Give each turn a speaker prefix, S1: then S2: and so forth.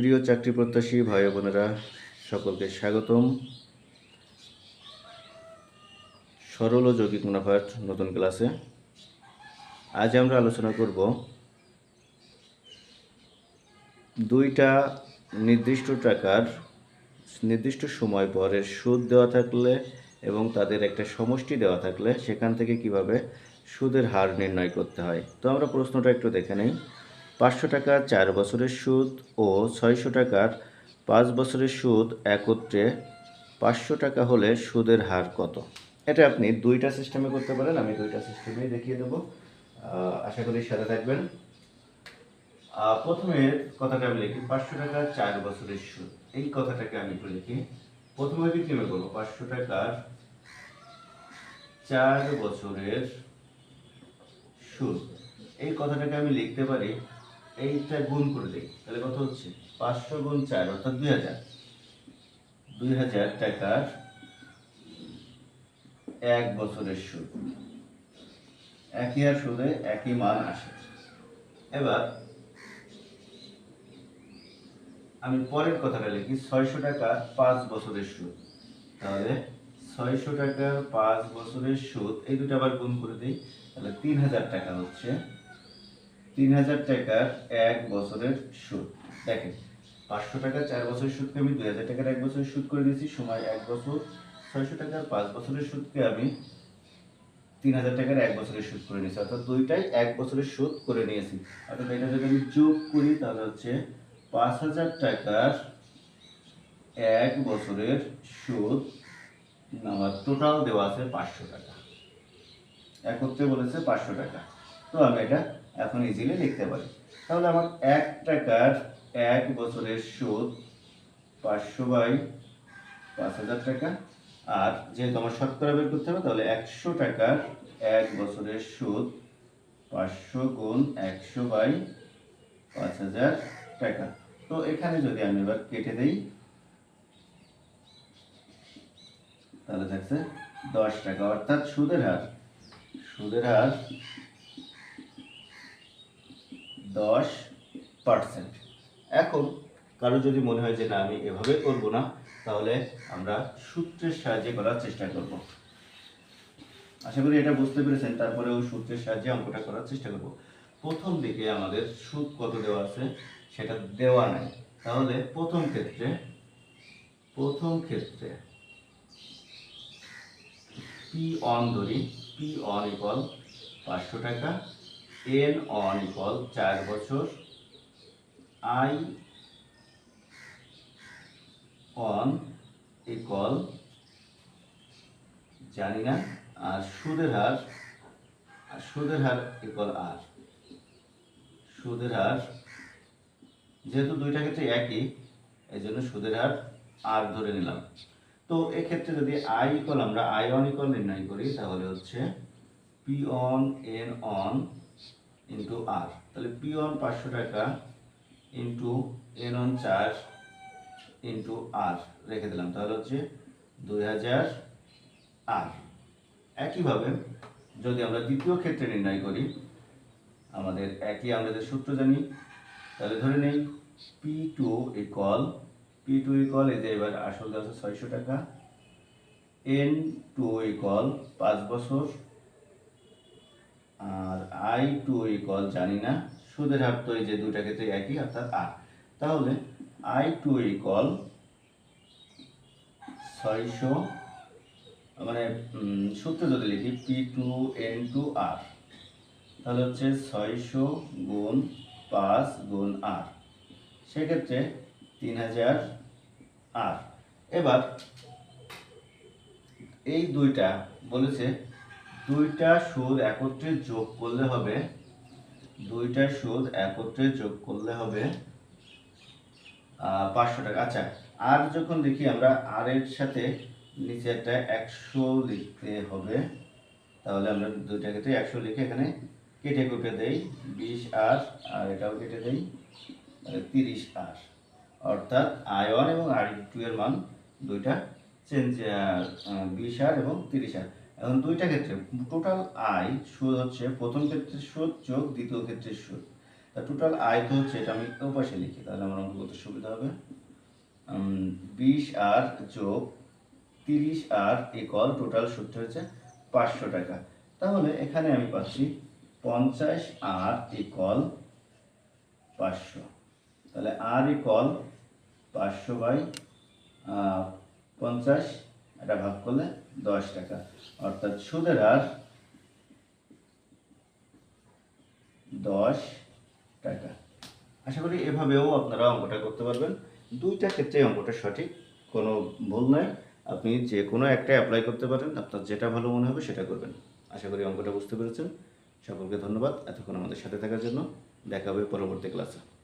S1: প্রিয় চাকরি প্রত্যাশী ভাই বোনেরা, সকলকে স্বাগতম। সরল ও যৌগিক মুনাফার নতুন ক্লাসে। আজ আমরা আলোচনা করব দুইটা নির্দিষ্ট টাকার নির্দিষ্ট সময় পরে সুদ দেওয়া থাকলে এবং তাদের একটা সমষ্টি দেওয়া থাকলে সেখান থেকে কীভাবে সুদের হার নির্ণয় করতে হয়। তো আমরা প্রশ্নটা একটু দেখে নেই। পাঁচশো টাকার চার বছরের সুদ ও ছয়শো টাকার পাঁচ বছরের সুদ একত্রে পাঁচশো টাকা হলে সুদের হার কত? এটা আপনি দুইটা সিস্টেমে করতে পারেন, আমি দুইটা সিস্টেমে দেখিয়ে দেবো। আশা করি সাথে থাকবেন। প্রথমে কথাটা আমি লিখি, পাঁচশো টাকা চার বছরের সুদ। এই কথাটাকে আমি একটু লিখি। প্রথমে আমি কীভাবে করব? পাঁচশো টাকার চার বছরের সুদ। এই কথাটাকে আমি লিখতে পারি এইটা গুণ করে দিই। তাহলে কত হচ্ছে? পাঁচশো গুণ চার, অর্থাৎ দুই হাজার। দুই হাজার টাকার এক বছরের সুদ। একই আর সুদে একই মান আসে। এবার আমি পরের কথাটা লিখি, ছয়শো টাকা পাঁচ বছরের সুদ। তাহলে ছয়শো টাকা পাঁচ বছরের সুদ, এই দুটো আবার গুণ করে দিই, তাহলে তিন হাজার টাকা হচ্ছে তিন হাজার টাকার এক বছরের সুদ। দেখেন, পাঁচশো টাকা চার বছরের সুদকে আমি দুই হাজার টাকার এক বছরের সুদ করে দিয়েছি, সময় এক বছর, ছয়শো টাকার পাঁচ বছরের সুদকে আমি তিন হাজার টাকার এক বছরের সুদ করে নিয়েছি। অর্থাৎ দুইটাই এক বছরের সুদ করে নিয়েছি। অর্থাৎ এটা যদি আমি যোগ করি, তাহলে হচ্ছে পাঁচ হাজার টাকার এক বছরের সুদ আমার টোটাল দেওয়া আছে পাঁচশো টাকা। একত্রে বলেছে পাঁচশো টাকা। তো আমি এটা এখন ইজিলি লিখতে পারি। তাহলে আমার এক টাকার এক বছরের সুদ পাঁচশো বাই পাঁচ হাজার টাকা। আর যেহেতু আমার শতকরা বের করতে হবে, তাহলে একশো টাকার এক বছরের সুদ পাঁচশো গুণ একশো বাই পাঁচ হাজার টাকা। তো এখানে যদি আমি এবার কেটে দেই, তাহলে থাকছে দশ টাকা। অর্থাৎ সুদের হার সুদের হার দশ পার্সেন্ট। এখন কারও যদি মনে হয় যে না, আমি এভাবে করব না, তাহলে আমরা সূত্রের সাহায্যে করার চেষ্টা করব। আশা করি এটা বুঝতে পেরেছেন, তারপরেও সূত্রের সাহায্যে অঙ্কটা করার চেষ্টা করব। প্রথম দিকে আমাদের সুদ কত দেওয়া আছে, সেটা দেওয়া নাই। তাহলে প্রথম ক্ষেত্রে প্রথম ক্ষেত্রে পি অন ধরি পি অন ইকল পাঁচশো টাকা এন অন ইকল চার বছর আই অন ইকল জানি না, আর সুদের হার, আর সুদের হার ইকল আর সুদের হার, যেহেতু দুইটা ক্ষেত্রে একই এই জন্য সুদের হার আর ধরে নিলাম। তো এক্ষেত্রে যদি আই ইকল আমরা আই অন ইকল নির্ণয় করি, তাহলে হচ্ছে P one N one into R তাহলে পি অন পাঁচশো টাকা ইন্টু এন অন চার ইন্টু আর রেখে দিলাম। তাহলে হচ্ছে দুই হাজার আর একইভাবে যদি আমরা দ্বিতীয় ক্ষেত্রে নির্ণয় করি, আমাদের একই আমরা যে সূত্র জানি, তাহলে ধরে নেই P two equal P two equal যে এবার আসল আছে ছয়শো টাকা এন টু ইকল পাঁচ বছর আর আই টু ইকল জানি না, সুদের হার তো এই যে দুইটা ক্ষেত্রে একই, অর্থাৎ আর তাহলে আই টু ইকল ছয়শো মানে সূত্র যদি লিখি P two N two R তাহলে হচ্ছে ছয়শো গুণ পাঁচ গুণ আর সেক্ষেত্রে তিন হাজার আর এবার এই দুইটা বলেছে দুইটা সুদ একত্রে যোগ করলে হবে, দুইটা সুদ একত্রে যোগ করলে হবে পাঁচশো টাকা। আচ্ছা আর যখন দেখি আমরা আর এর সাথে নিচে একটা একশো লিখতে হবে, তাহলে আমরা দুইটা ক্ষেত্রে একশো লিখে এখানে কেটে কুটে দেই, বিশ আর আর এটাও কেটে দেই তিরিশ আর। অর্থাৎ আই ওয়ান এবং আর টু এর মান দুইটা চেঞ্জ বিশ আর এবং তিরিশ আর। এখন দুইটা ক্ষেত্রে টোটাল আয় সুদ হচ্ছে প্রথম ক্ষেত্রের সুদ, যোগ দ্বিতীয় ক্ষেত্রের সুদ। তা টোটাল আয় তো হচ্ছে এটা আমি ওপাশে লিখি, তাহলে আমার অঙ্ক করতে সুবিধা হবে। বিশ আর যোগ তিরিশ আর ইকল টোটাল সূত্র হচ্ছে পাঁচশো টাকা। তাহলে এখানে আমি পাচ্ছি পঞ্চাশ আর ইকল পাঁচশো। তাহলে আর ইকল পাঁচশো বাই পঞ্চাশ, এটা ভাগ করলে দশ টাকা। অর্থাৎ সুদের হার দশ টাকা। আশা করি এভাবেও আপনারা অঙ্কটা করতে পারবেন। দুইটা ক্ষেত্রে অঙ্কটা সঠিক, কোনো ভুল নাই। আপনি যে কোনো একটা অ্যাপ্লাই করতে পারেন, আপনার যেটা ভালো মনে হবে সেটা করবেন। আশা করি অঙ্কটা বুঝতে পেরেছেন। সকলকে ধন্যবাদ এতক্ষণ আমাদের সাথে থাকার জন্য। দেখা হবে পরবর্তী ক্লাসে।